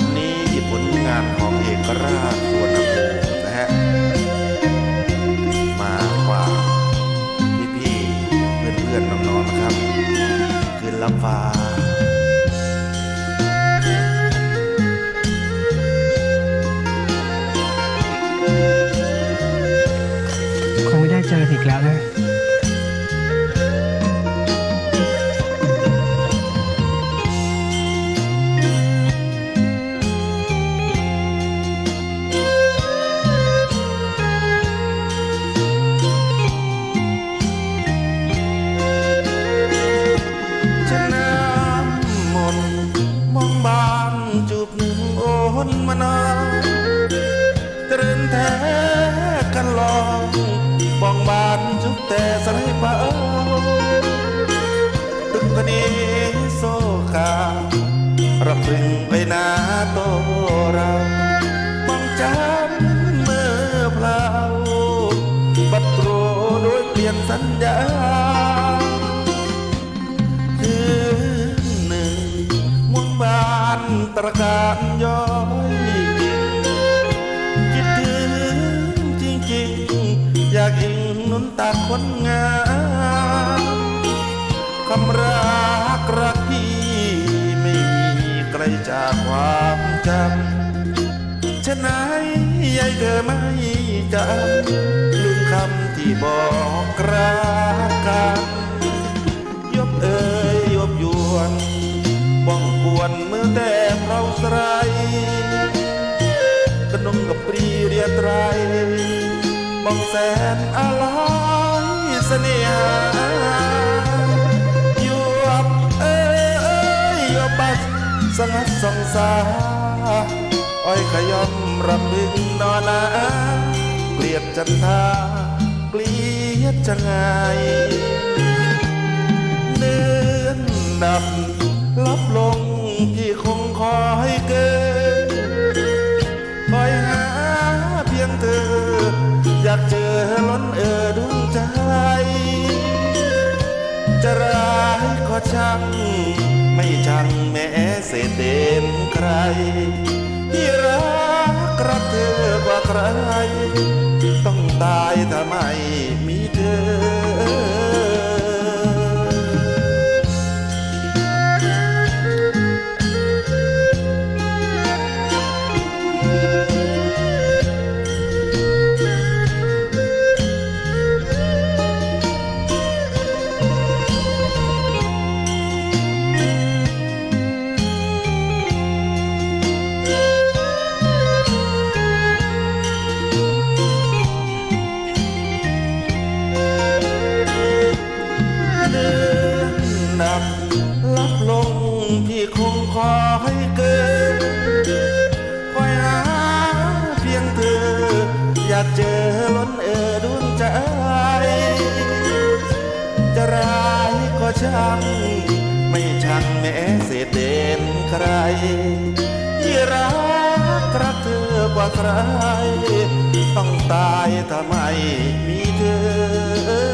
วันนี้ผลงานของเอกราชสวนภูมินะฮะ มาฝากพี่ๆเพื่อนๆน้องๆนะครับ คืนลำฟ้าคงไม่ได้เจออีกแล้วนะ តែស្រីបើទឹកគ្នាសូការំពេញឯណាតរាបងចាំមើលផ្លាវបាត់ទ្រដោយពៀនសន្យាគឺនឹងមុនបានត្រកានយយ ตาคนงามคำรักรักพี่ไม่มีไกลจากความจำฉะไหนยายเธอไม่จำลืมคำที่บอกรักกันยบเอ่ยยบยวนบ้องปวนมือแต่เราสไรกระนงกับปรีเรียไตรบ้องแสนอะไร เสน่หายบเอ้ยเอ้ยยบบัสสงัดสงสาอ้อยขยอมรับพึงนอนนาเกลียดจันทาเกลียดจะไง จะร้ายก็ช่างไม่ช่างแม้เศษเด่นใคร ที่รักรักเธอกว่าใคร ต้องตาย อล้นเออดวงใจ จะร้ายก็ช่างไม่ช่างแม้เศษเด่นใครที่รักรักเธอกว่าใคร ต้องตายทำไมมีเธอ